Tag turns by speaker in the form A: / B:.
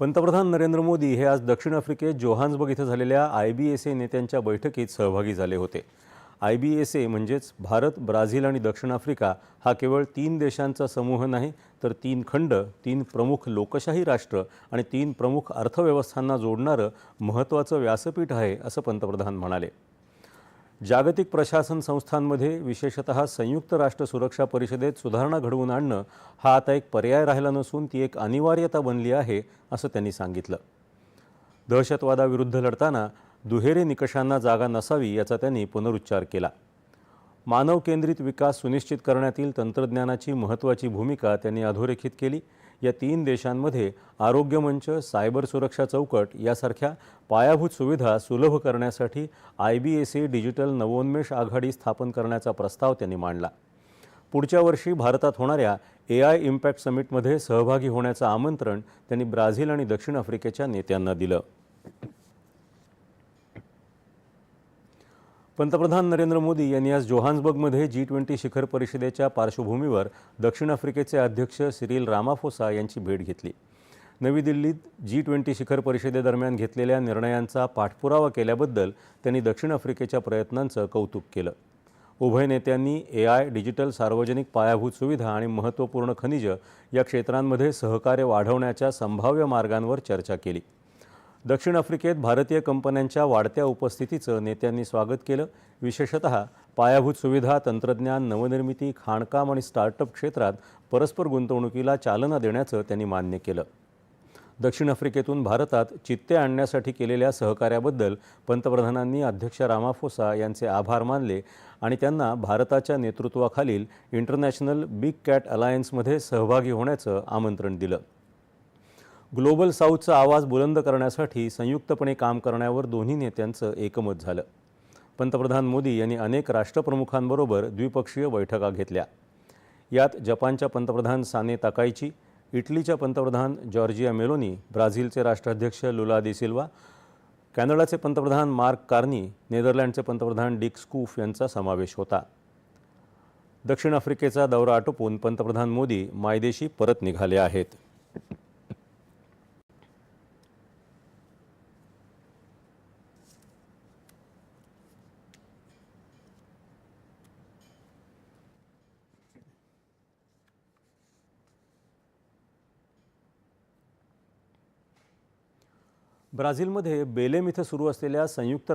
A: पंतप्रधान नरेंद्र मोदी हे आज दक्षिण आफ्रिकेत जोहान्सबर्ग इथं झालेल्या आय बी एस ए नेत्यांच्या बैठकीत सहभागी झाले होते. आय बी एस ए म्हणजेच भारत ब्राझील आणि दक्षिण आफ्रिका हा केवळ तीन देशांचा समूह नाही तर तीन खंड तीन प्रमुख लोकशाही राष्ट्र आणि तीन प्रमुख अर्थव्यवस्थांना जोडणारं महत्त्वाचं व्यासपीठ आहे असं पंतप्रधान म्हणाले. जागतिक प्रशासन संस्थांमध्ये विशेषतः संयुक्त राष्ट्र सुरक्षा परिषदेत सुधारणा घडवून आणणं हा आता एक पर्याय राहिला नसून ती एक अनिवार्यता बनली आहे असं त्यांनी सांगितलं. दहशतवादाविरुद्ध लढताना दुहेरी निकषांना जागा नसावी याचा त्यांनी पुनरुच्चार केला. मानव केंद्रित विकास सुनिश्चित करण्यातील तंत्रज्ञानाची महत्त्वाची भूमिका त्यांनी अधोरेखित केली. या तीन देशांमध्ये आरोग्य मंच सायबर सुरक्षा चौकट यासारख्या पायाभूत सुविधा सुलभ करण्यासाठी I B S A digital नवोन्मेष आघाडी स्थापन करण्याचा प्रस्ताव त्यांनी मांडला. पुढच्या वर्षी भारतात होणाऱ्या ए आय इम्पॅक्ट समिटमध्ये सहभागी होण्याचं आमंत्रण त्यांनी ब्राझील आणि दक्षिण आफ्रिकेच्या नेत्यांना दिलं. पंतप्रधान नरेंद्र मोदी यांनी आज जोहान्सबर्गमध्ये जी ट्वेंटी शिखर परिषदेच्या पार्श्वभूमीवर दक्षिण आफ्रिकेचे अध्यक्ष सिरिल रामाफोसा यांची भेट घेतली. नवी दिल्लीत जी ट्वेंटी शिखर परिषदेदरम्यान घेतलेल्या निर्णयांचा पाठपुरावा केल्याबद्दल त्यांनी दक्षिण आफ्रिकेच्या प्रयत्नांचं कौतुक केलं. उभय नेत्यांनी ए आय डिजिटल सार्वजनिक पायाभूत सुविधा आणि महत्त्वपूर्ण खनिज या क्षेत्रांमध्ये सहकार्य वाढवण्याच्या संभाव्य मार्गांवर चर्चा केली. दक्षिण आफ्रिकेत भारतीय कंपन्यांच्या वाढत्या उपस्थितीचं नेत्यांनी स्वागत केलं. विशेषतः पायाभूत सुविधा तंत्रज्ञान नवनिर्मिती खाणकाम आणि स्टार्टअप क्षेत्रात परस्पर गुंतवणुकीला चालना देण्याचं त्यांनी मान्य केलं. दक्षिण आफ्रिकेतून भारतात चित्ते आणण्यासाठी केलेल्या सहकार्याबद्दल पंतप्रधानांनी अध्यक्ष रामाफोसा यांचे आभार मानले आणि त्यांना भारताच्या नेतृत्वाखालील इंटरनॅशनल बिग कॅट अलायन्समध्ये सहभागी होण्याचं आमंत्रण दिलं. ग्लोबल साऊथचा आवाज बुलंद करण्यासाठी संयुक्तपणे काम करण्यावर दोन्ही नेत्यांचं एकमत झालं. पंतप्रधान मोदी यांनी अनेक राष्ट्रप्रमुखांबरोबर द्विपक्षीय बैठका घेतल्या. यात जपानच्या पंतप्रधान साने ताकायची इटलीच्या पंतप्रधान जॉर्जिया मेलोनी ब्राझीलचे राष्ट्राध्यक्ष लुला सिल्वा कॅनडाचे पंतप्रधान मार्क कार्नी नेदरलँडचे पंतप्रधान डिक स्कूफ यांचा समावेश होता. दक्षिण आफ्रिकेचा दौरा आटोपून पंतप्रधान मोदी मायदेशी परत निघाले आहेत. ब्राझीलमध्ये बेलेम इथं सुरू असलेल्या संयुक्त